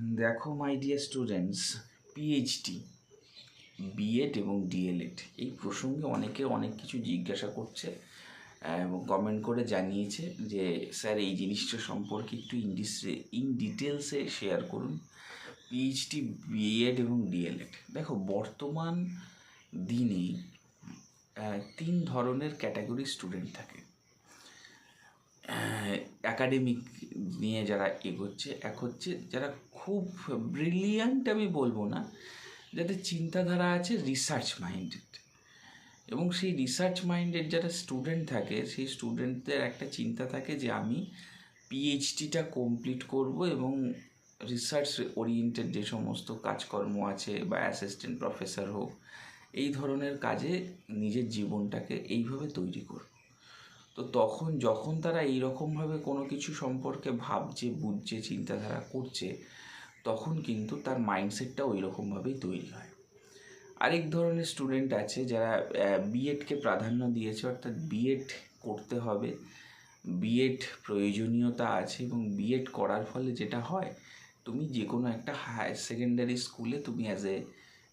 দেখো my dear students PhD BEd এবং DElEd এই প্রসঙ্গে অনেকে অনেক কিছু জিজ্ঞাসা করছে এবং কমেন্ট করে জানিয়েছে যে, স্যার, এই জিনিসটা সম্পর্কে একটু ইন্ডিস ইন ডিটেলসে শেয়ার করুন। পিএইচডি বিএড এবং ডিএলএড দেখো, বর্তমান দিনে তিন ধরনের ক্যাটাগরি স্টুডেন্ট থাকে। একাডেমিক নিয়ে যারা এগোচ্ছে, এক হচ্ছে যারা খুব ব্রিলিয়ান্ট আমি বলব না, যাদের চিন্তাধারা আছে রিসার্চ মাইন্ডেড এবং সেই রিসার্চ মাইন্ডেড যারা স্টুডেন্ট থাকে, সেই স্টুডেন্টদের একটা চিন্তা থাকে যে আমি পিএইচডিটা কমপ্লিট করব এবং রিসার্চ ওরিয়েন্টেড যে সমস্ত কাজকর্ম আছে বা অ্যাসিস্ট্যান্ট প্রফেসর হোক, এই ধরনের কাজে নিজের জীবনটাকে এইভাবে তৈরি করব। তো তখন যখন তারা এইরকমভাবে কোনো কিছু সম্পর্কে ভাবছে, বুঝছে, চিন্তাধারা করছে, তখন কিন্তু তার মাইন্ডসেটটা ওই রকমভাবেই তৈরি হয়। আরেক ধরনের স্টুডেন্ট আছে যারা বিএডকে প্রাধান্য দিয়েছে, অর্থাৎ বিএড করতে হবে। বিএড প্রয়োজনীয়তা আছে এবং বিএড করার ফলে যেটা হয়, তুমি যে কোনো একটা হায়ার সেকেন্ডারি স্কুলে তুমি অ্যাজ এ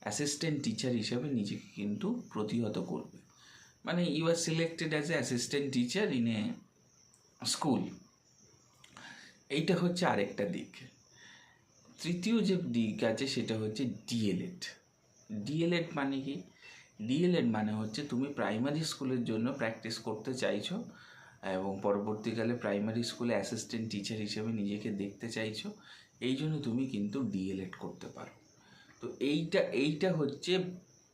অ্যাসিস্ট্যান্ট টিচার হিসেবে নিজেকে কিন্তু প্রতিহত করবে। মানে you are selected as a assistant teacher in a school এইটা হচ্ছে আরেকটা দিক। তৃতীয় যে দিক আছে সেটা হচ্ছে ডিএলএড ডিএলএড মানে কি? ডিএলএড মানে হচ্ছে তুমি প্রাইমারি স্কুলের জন্য প্র্যাকটিস করতে চাইছো এবং পরবর্তীকালে প্রাইমারি স্কুলে অ্যাসিস্ট্যান্ট টিচার হিসেবে নিজেকে দেখতে চাইছো, এই জন্য তুমি কিন্তু ডিএলএড করতে পারো। তো এইটা এইটা হচ্ছে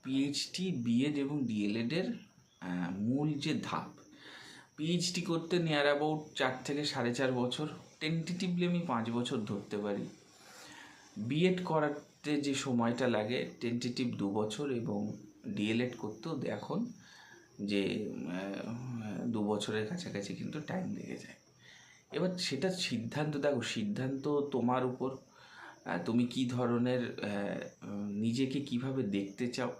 পিএইচডি বিএড এবং ডিএলএডের মূল যে ধাপ পিএইচডি করতে নিয়ার অ্যাবাউট চার থেকে সাড়ে চার বছর টেন্টেটিভলি আমি পাঁচ বছর ধরতে পারি। বিএড করাতে যে সময়টা লাগে টেন্টেটিভ দু বছর এবং ডিএলএড করতেও এখন যে দু বছরের কাছাকাছি কিন্তু টাইম লেগে যায়। এবার সেটা সিদ্ধান্ত, দেখো সিদ্ধান্ত তোমার উপর তুমি কি ধরনের নিজেকে কীভাবে দেখতে চাও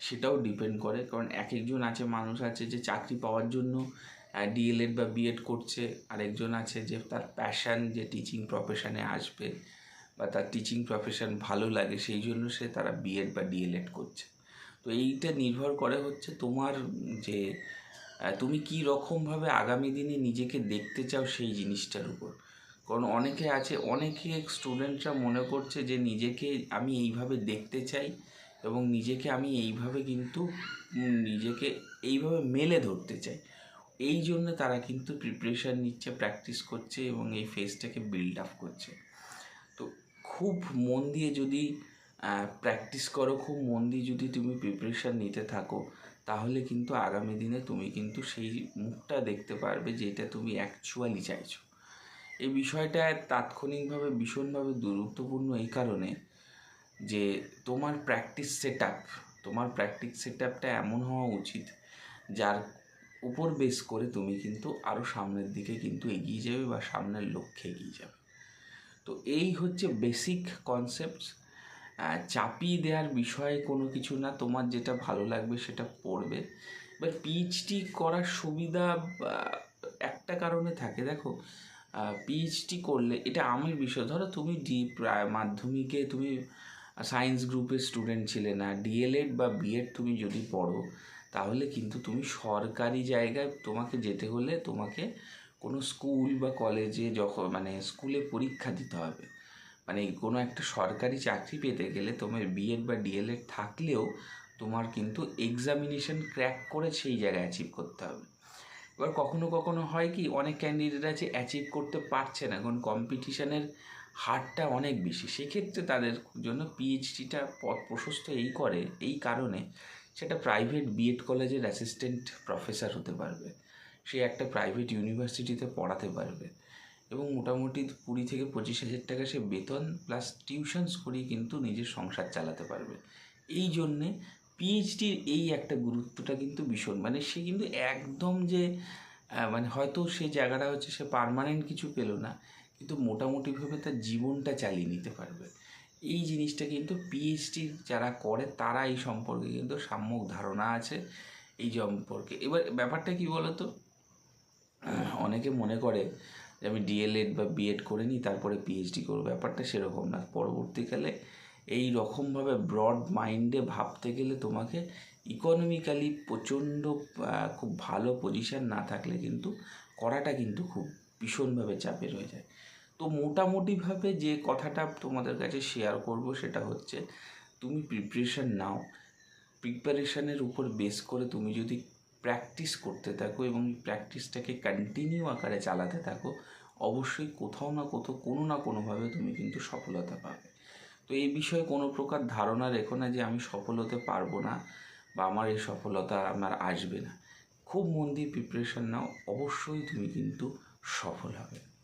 সেটাও ডিপেন্ড করে। কারণ এক একজন আছে, মানুষ আছে যে চাকরি পাওয়ার জন্য ডিএলএড বা বিএড করছে। আরেকজন আছে যে তার প্যাশান যে টিচিং প্রফেশনে আসবে বা তার টিচিং প্রফেশন ভালো লাগে, সেই জন্য সে তারা বিএড বা ডিএলএড করছে। তো এইটা নির্ভর করে হচ্ছে তোমার যে তুমি কী রকমভাবে আগামী দিনে নিজেকে দেখতে চাও সেই জিনিসটার উপর। কারণ অনেকে আছে, অনেকে স্টুডেন্টরা মনে করছে যে নিজেকে আমি এইভাবে দেখতে চাই এবং নিজেকে আমি এইভাবে কিন্তু নিজেকে এইভাবে মেলে ধরতে চাই। এই জন্য তারা কিন্তু প্রিপারেশান নিচ্ছে প্র্যাকটিস করছে এবং এই ফেসটাকে বিল্ড আপ করছে। তো খুব মন দিয়ে যদি প্র্যাকটিস করো, খুব মন দিয়ে যদি তুমি প্রিপারেশান নিতে থাকো, তাহলে কিন্তু আগামী দিনে তুমি কিন্তু সেই মুখটা দেখতে পারবে যেটা তুমি অ্যাকচুয়ালি চাইছো। এই বিষয়টা তাৎক্ষণিকভাবে ভীষণভাবে গুরুত্বপূর্ণ এই কারণে যে তোমার প্র্যাকটিস সেট তোমার প্র্যাকটিস সেট এমন হওয়া উচিত, যার উপর বেস করে তুমি কিন্তু আরও সামনের দিকে কিন্তু এগিয়ে যাবে বা সামনের লক্ষ্যে এগিয়ে যাবে। তো এই হচ্ছে বেসিক কনসেপ্টস চাপিয়ে দেওয়ার বিষয়ে কোনো কিছু না, তোমার যেটা ভালো লাগবে সেটা পড়বে। এবার পিএইচডি করার সুবিধা একটা কারণে থাকে, দেখো পিএইচডি করলে, এটা আমার বিষয়, ধরো তুমি ডি মাধ্যমিকে তুমি সায়েন্স গ্রুপের স্টুডেন্ট ছিলে না ডিএলএড বা বিএড তুমি যদি পড়ো, তাহলে কিন্তু তুমি সরকারি জায়গায় তোমাকে যেতে হলে তোমাকে কোনো স্কুল বা কলেজে যখন মানে স্কুলে পরীক্ষা দিতে হবে। মানে কোনো একটা সরকারি চাকরি পেতে গেলে তোমার বিএড বা ডিএলএড থাকলেও তোমার কিন্তু এক্সামিনেশন ক্র্যাক করে সেই জায়গায় অ্যাচিভ করতে হবে। এবার কখনো কখনো হয় কি, অনেক ক্যান্ডিডেট আছে অ্যাচিভ করতে পারছে না, কারণ কম্পিটিশনের হারটা অনেক বেশি। সেক্ষেত্রে তাদের জন্য পিএইচডিটা পথ প্রশস্ত এই করে, এই কারণে সেটা প্রাইভেট বিএড কলেজের অ্যাসিস্ট্যান্ট প্রফেসর হতে পারবে। সে একটা প্রাইভেট ইউনিভার্সিটিতে পড়াতে পারবে। এবং মোটামুটি কুড়ি থেকে পঁচিশ হাজার টাকা সে বেতন প্লাস টিউশনস করেই কিন্তু নিজের সংসার চালাতে পারবে। এই জন্যে পিএইচডির এই একটা গুরুত্বটা কিন্তু ভীষণ। মানে সে কিন্তু একদম যে মানে হয়তো সে জায়গাটা হচ্ছে সে পার্মানেন্ট কিছু পেল না। কিন্তু মোটামুটিভাবে তার জীবনটা চালিয়ে নিতে পারবে। এই জিনিসটা কিন্তু পিএইচডি যারা করে তারা এই সম্পর্কে কিন্তু সাম্যক ধারণা আছে এই সম্পর্কে। এবার ব্যাপারটা কি বলতো? অনেকে মনে করে যে আমি ডিএলএড বা বিএড করে নিই, তারপরে পিএইচডি করব। ব্যাপারটা সেরকম না। পরবর্তীকালে এই রকমভাবে ব্রড মাইন্ডে ভাবতে গেলে তোমাকে ইকোনমিক্যালি প্রচণ্ড খুব ভালো পজিশন না থাকলে কিন্তু করাটা কিন্তু খুব ভীষণভাবে চাপের হয়ে যায়। তো মোটামুটিভাবে যে কথাটা তোমাদের কাছে শেয়ার করব সেটা হচ্ছে, তুমি প্রিপারেশান নাও। প্রিপারেশানের উপর বেস করে তুমি যদি প্র্যাকটিস করতে থাকো এবং প্র্যাকটিসটাকে কন্টিনিউ আকারে চালাতে থাকো, অবশ্যই কোথাও না কোথাও, কোনো না কোনোভাবে তুমি কিন্তু সফলতা পাবে। তো এই বিষয়ে কোনো প্রকার ধারণা রেখো না যে আমি সফল হতে পারব না বা আমার এই সফলতা আমার আসবে না। খুব মন দিয়ে প্রিপারেশান নাও। অবশ্যই তুমি কিন্তু সফল হবে